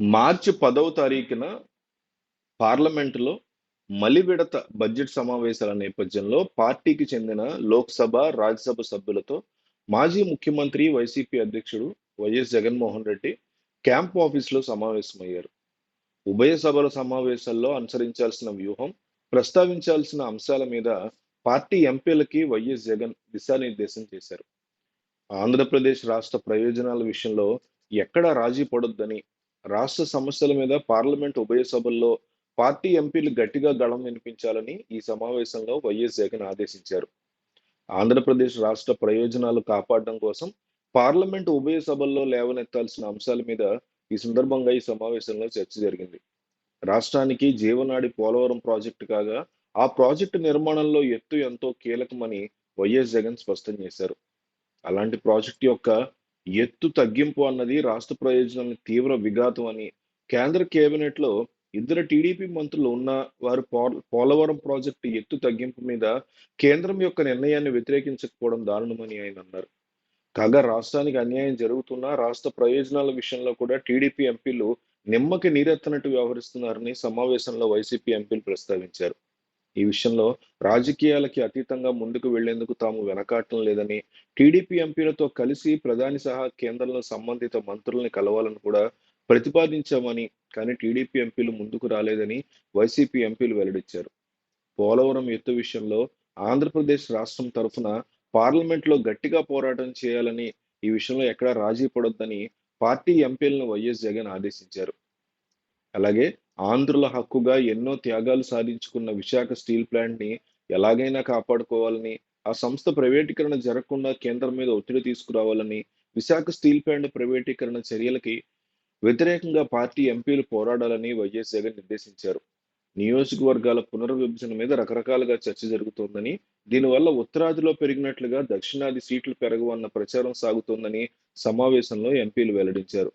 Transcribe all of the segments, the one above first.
మార్చి పదవ తారీఖున పార్లమెంటులో మలి విడత బడ్జెట్ సమావేశాల నేపథ్యంలో పార్టీకి చెందిన లోక్సభ రాజ్యసభ సభ్యులతో మాజీ ముఖ్యమంత్రి వైసీపీ అధ్యక్షుడు వైఎస్ జగన్మోహన్ రెడ్డి క్యాంప్ ఆఫీసులో సమావేశమయ్యారు. ఉభయ సభల సమావేశాల్లో అనుసరించాల్సిన వ్యూహం ప్రస్తావించాల్సిన అంశాల మీద పార్టీ ఎంపీలకి వైఎస్ జగన్ దిశానిర్దేశం చేశారు. ఆంధ్రప్రదేశ్ రాష్ట్ర ప్రయోజనాల విషయంలో ఎక్కడా రాజీ పడొద్దని రాష్ట్ర సమస్యల మీద పార్లమెంట్ ఉభయ సభల్లో పార్టీ ఎంపీలు గట్టిగా గళం వినిపించాలని ఈ సమావేశంలో వైఎస్ జగన్ ఆదేశించారు. ఆంధ్రప్రదేశ్ రాష్ట్ర ప్రయోజనాలు కాపాడడం కోసం పార్లమెంట్ ఉభయ సభల్లో లేవనెత్తాల్సిన అంశాల మీద ఈ సందర్భంగా ఈ సమావేశంలో చర్చ జరిగింది. రాష్ట్రానికి జీవనాడి పోలవరం ప్రాజెక్టు కాగా ఆ ప్రాజెక్టు నిర్మాణంలో ఎత్తు ఎంతో కీలకమని వైఎస్ జగన్ స్పష్టం చేశారు. అలాంటి ప్రాజెక్టు యొక్క ఎత్తు తగ్గింపు అన్నది రాష్ట్ర ప్రయోజనాల తీవ్ర విఘాతం అని కేంద్ర కేబినెట్లో ఇద్దరు టీడీపీ మంత్రులు ఉన్న వారు పోలవరం ప్రాజెక్టు ఎత్తు తగ్గింపు మీద కేంద్రం యొక్క నిర్ణయాన్ని వ్యతిరేకించకపోవడం దారుణమని ఆయన అన్నారు. కాగా రాష్ట్రానికి అన్యాయం జరుగుతున్నా రాష్ట్ర ప్రయోజనాల విషయంలో కూడా టీడీపీ ఎంపీలు నిమ్మకి నీరెత్తనట్టు వ్యవహరిస్తున్నారని సమావేశంలో వైసీపీ ఎంపీలు ప్రస్తావించారు. ఈ విషయంలో రాజకీయాలకి అతీతంగా ముందుకు వెళ్ళేందుకు తాము వెనకాటం లేదని టీడీపీ ఎంపీలతో కలిసి ప్రధాని సహా కేంద్రంలో సంబంధిత మంత్రుల్ని కలవాలని కూడా ప్రతిపాదించామని కానీ టీడీపీ ఎంపీలు ముందుకు రాలేదని వైసీపీ ఎంపీలు వెల్లడించారు. పోలవరం ఎత్తు విషయంలో ఆంధ్రప్రదేశ్ రాష్ట్రం తరఫున పార్లమెంట్లో గట్టిగా పోరాటం చేయాలని ఈ విషయంలో ఎక్కడా రాజీ పడొద్దని పార్టీ ఎంపీలను వైఎస్ జగన్ ఆదేశించారు. అలాగే ఆంధ్రుల హక్కుగా ఎన్నో త్యాగాలు సాధించుకున్న విశాఖ స్టీల్ ప్లాంట్ని ఎలాగైనా కాపాడుకోవాలని ఆ సంస్థ ప్రైవేటీకరణ జరగకుండా కేంద్రం మీద ఒత్తిడి తీసుకురావాలని విశాఖ స్టీల్ ప్లాంట్ ప్రైవేటీకరణ చర్యలకి వ్యతిరేకంగా పార్టీ ఎంపీలు పోరాడాలని వైఎస్ జగన్ నిర్దేశించారు. నియోజకవర్గాల పునర్విభజన మీద రకరకాలుగా చర్చ జరుగుతోందని దీనివల్ల ఉత్తరాదిలో పెరిగినట్లుగా దక్షిణాది సీట్లు పెరగవన్న ప్రచారం సాగుతోందని సమావేశంలో ఎంపీలు వెల్లడించారు.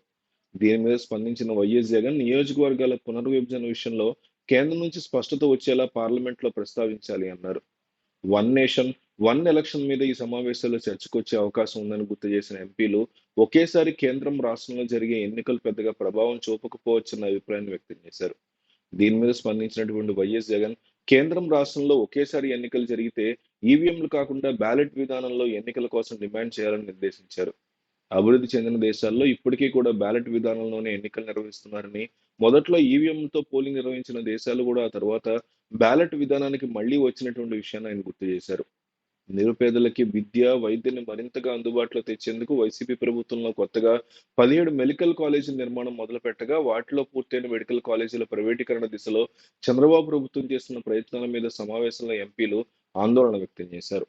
దీని మీద స్పందించిన వైఎస్ జగన్ నియోజకవర్గాల పునర్విభజన విషయంలో కేంద్రం నుంచి స్పష్టత వచ్చేలా పార్లమెంట్లో ప్రస్తావించాలి అన్నారు. వన్ నేషన్ వన్ ఎలక్షన్ మీద ఈ సమావేశాల్లో చర్చకొచ్చే అవకాశం ఉందని గుర్తు చేసిన ఎంపీలు ఒకేసారి కేంద్రం రాష్ట్రంలో జరిగే ఎన్నికలు పెద్దగా ప్రభావం చూపకపోవచ్చన్న అభిప్రాయాన్ని వ్యక్తం చేశారు. దీని మీద స్పందించినటువంటి వైఎస్ జగన్ కేంద్రం రాష్ట్రంలో ఒకేసారి ఎన్నికలు జరిగితే ఈవీఎంలు కాకుండా బ్యాలెట్ విధానంలో ఎన్నికల కోసం డిమాండ్ చేయాలని నిర్దేశించారు. అభివృద్ధి చెందిన దేశాల్లో ఇప్పటికీ కూడా బ్యాలెట్ విధానంలోనే ఎన్నికలు నిర్వహిస్తున్నారని మొదట్లో ఈవీఎంలతో పోలింగ్ నిర్వహించిన దేశాలు కూడా ఆ తర్వాత బ్యాలెట్ విధానానికి మళ్ళీ వచ్చినటువంటి విషయాన్ని ఆయన గుర్తు చేశారు. నిరుపేదలకి విద్య వైద్యాన్ని మరింతగా అందుబాటులో తెచ్చేందుకు వైసీపీ ప్రభుత్వంలో కొత్తగా పదిహేడు మెడికల్ కాలేజీల నిర్మాణం మొదలు పెట్టగా వాటిలో పూర్తయిన మెడికల్ కాలేజీల ప్రైవేటీకరణ దిశలో చంద్రబాబు ప్రభుత్వం చేస్తున్న ప్రయత్నాల మీద సమావేశంలో ఎంపీలు ఆందోళన వ్యక్తం చేశారు.